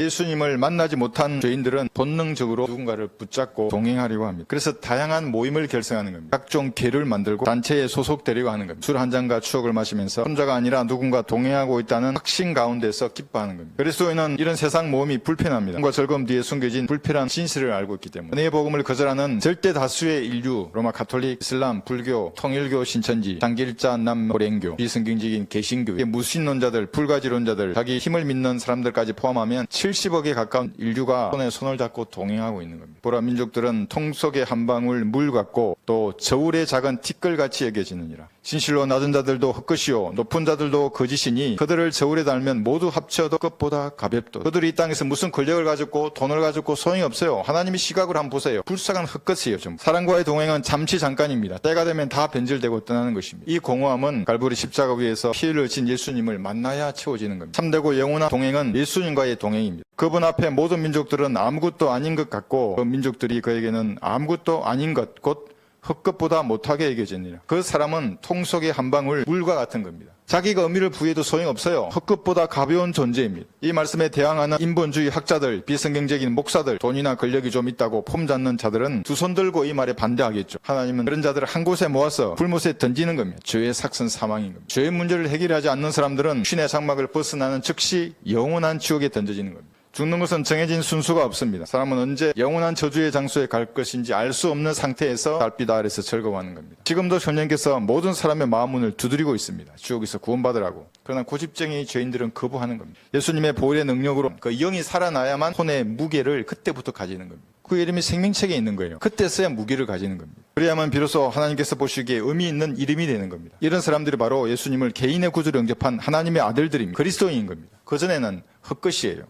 예수님을 만나지 못한 죄인들은 본능적으로 누군가를 붙잡고 동행하려고 합니다. 그래서 다양한 모임을 결성하는 겁니다. 각종 계를 만들고 단체에 소속되려고 하는 겁니다. 술 한 잔과 추억을 마시면서 혼자가 아니라 누군가 동행하고 있다는 확신 가운데서 기뻐하는 겁니다. 그리스도인은 이런 세상 모험이 불편합니다. 뭔가 즐거움 뒤에 숨겨진 불필요한 진실을 알고 있기 때문에 은혜의 복음을 거절하는 절대 다수의 인류, 로마 가톨릭, 이슬람, 불교, 통일교, 신천지, 장길자, 남고랭교, 비성경적인 개신교, 무신론자들, 불가지론자들, 자기 힘을 믿는 사람들까지 포함하면 70억에 가까운 인류가 손에 손을 잡고 동행하고 있는 겁니다. 보라 민족들은 통 속의 한 방울 물 같고 또 저울의 작은 티끌같이 여겨지느니라. 진실로 낮은 자들도 헛것이요 높은 자들도 거짓이니 그들을 저울에 달면 모두 합쳐도 끝보다 가볍도 그들이 이 땅에서 무슨 권력을 가졌고 돈을 가졌고 소용이 없어요. 하나님의 시각을 한번 보세요. 불쌍한 헛것이에요. 좀 사랑과의 동행은 잠시 잠깐입니다. 때가 되면 다 변질되고 떠나는 것입니다. 이 공허함은 갈보리 십자가 위에서 피를 흘린 예수님을 만나야 채워지는 겁니다. 참되고 영원한 동행은 예수님과의 동행입니다. 그분 앞에 모든 민족들은 아무것도 아닌 것 같고 그 민족들이 그에게는 아무것도 아닌 것, 곧 헛것보다 못하게 여겨지니라. 그 사람은 통 속의 한 방울 물과 같은 겁니다. 자기가 의미를 부여해도 소용없어요. 헛것보다 가벼운 존재입니다. 이 말씀에 대항하는 인본주의 학자들, 비성경적인 목사들, 돈이나 권력이 좀 있다고 폼 잡는 자들은 두 손 들고 이 말에 반대하겠죠. 하나님은 그런 자들을 한 곳에 모아서 불못에 던지는 겁니다. 죄의 삭선 사망인 겁니다. 죄의 문제를 해결하지 않는 사람들은 신의 장막을 벗어나는 즉시 영원한 지옥에 던져지는 겁니다. 죽는 것은 정해진 순수가 없습니다. 사람은 언제 영원한 저주의 장소에 갈 것인지 알 수 없는 상태에서 달빛 아래서 즐거워하는 겁니다. 지금도 성령께서 모든 사람의 마음 문을 두드리고 있습니다. 지옥에서 구원받으라고. 그러나 고집쟁이 죄인들은 거부하는 겁니다. 예수님의 보혈의 능력으로 그 영이 살아나야만 혼의 무게를 그때부터 가지는 겁니다. 그 이름이 생명책에 있는 거예요. 그때서야 무게를 가지는 겁니다. 그래야만 비로소 하나님께서 보시기에 의미 있는 이름이 되는 겁니다. 이런 사람들이 바로 예수님을 개인의 구주로 영접한 하나님의 아들들입니다. 그리스도인인 겁니다. 그전에는 헛것이에요.